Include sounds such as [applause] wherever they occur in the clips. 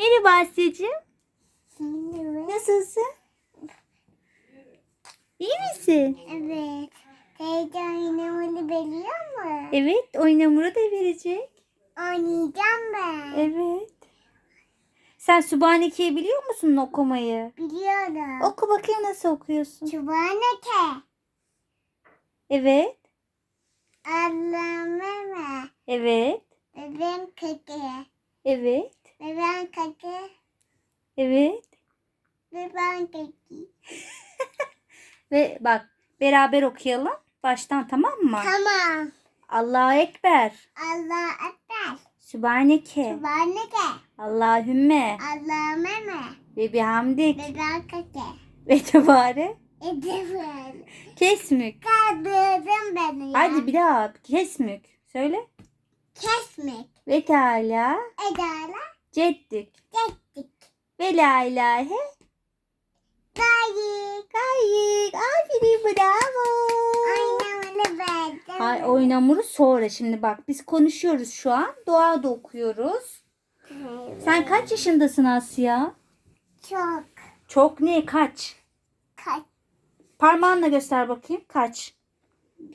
Merhaba Asya'cığım. Evet. Nasılsın? İyi misin? Evet. Teyze oynamalı biliyor mu? Evet, oyun hamuru da verecek. Oynayacağım ben. Evet. Sen Subhaneke'yi biliyor musun okumayı? Biliyorum. Oku bakayım nasıl okuyorsun. Çubaneke. Evet, Allah'ım evet, Bebeğim keke. evet, Bebeğim keke. evet. Bebeğim keke. [laughs] Ve bak beraber okuyalım. Baştan tamam mı? Tamam. Allahu Ekber. Allah ekber. Sübhaneke. Çubaneke. Allahümme. Allah'ım Ve bihamdik. Bebeğim keke. Ve tebare. Edemem. Kesmük. Kaldırdın beni ya. Hadi bir daha. Kesmük. Söyle. Kesmek. Ve Teala. Edala. Ceddik. Çektik. Ve la ilahe. Gayet. Gayik. Aferin bravo. Oynamalı verdim. Hay, oyun hamuru sonra. Şimdi bak biz konuşuyoruz şu an. Dua da okuyoruz. Sen kaç yaşındasın Asya? Çok. Çok ne? Kaç? Kaç? Parmağınla göster bakayım. Kaç?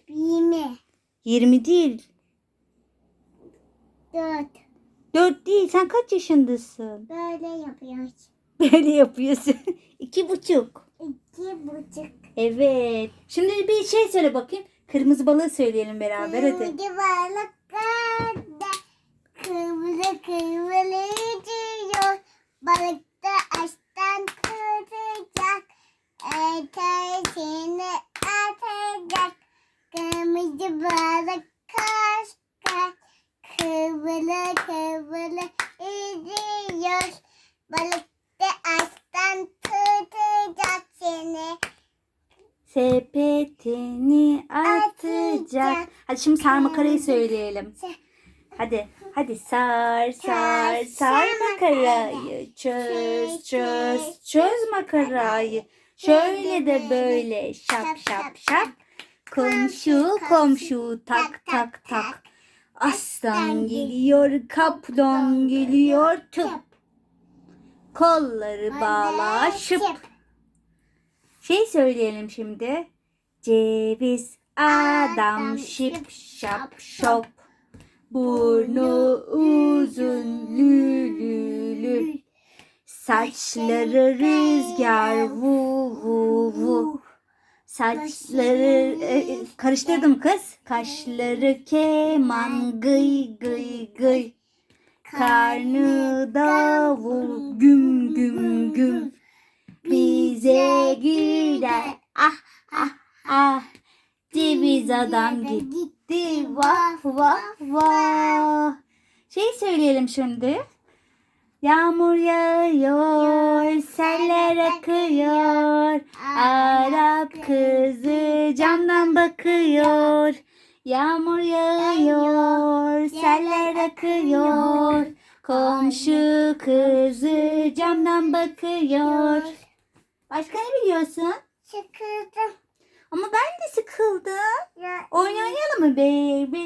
Yirmi. 20 değil. Dört. 4 değil. Sen kaç yaşındasın? [laughs] Böyle yapıyoruz. Böyle yapıyorsun. [laughs] İki buçuk. İki buçuk. Evet. Şimdi bir şey söyle bakayım. Kırmızı balığı söyleyelim beraber hadi. Kırmızı balık karda. Kırmızı kırmızı yüzüyor. Balık da açtan tutacak. Ertesini atacak. Kırmızı balık kaç kaç. Kıvrılı kıvrılı yüzüyor. Balık da açtan tutacak seni. Sepetini atacak. Hadi şimdi sarma karayı söyleyelim. Hadi. Hadi sar sar Sar, makarayı. Çöz Çöz, çöz çöz, çöz makarayı. Şöyle de böyle şap şap şap. Komşu komşu tak tak tak. Aslan geliyor kaplan geliyor tıp. Kolları bağla şıp. Şey söyleyelim şimdi. Ceviz adam şip şap şop. Burnu uzun lülülü. Saçları rüzgar vu vu vu. Saçları e, karıştırdım kız. Kaşları keman gıy gıy gıy. Karnı davul güm güm güm. Bize güler ah ah ah. Ceviz adam gitti vah vah vah. Şey söyleyelim şimdi. Yağmur yağıyor, seller akıyor. Arap Yağmur yağıyor, seller akıyor. Komşu kızı camdan bakıyor. Başka ne biliyorsun? Sıkıldım. Ama ben de sıkıldım. Ya, Oyun oynayalım mı baby?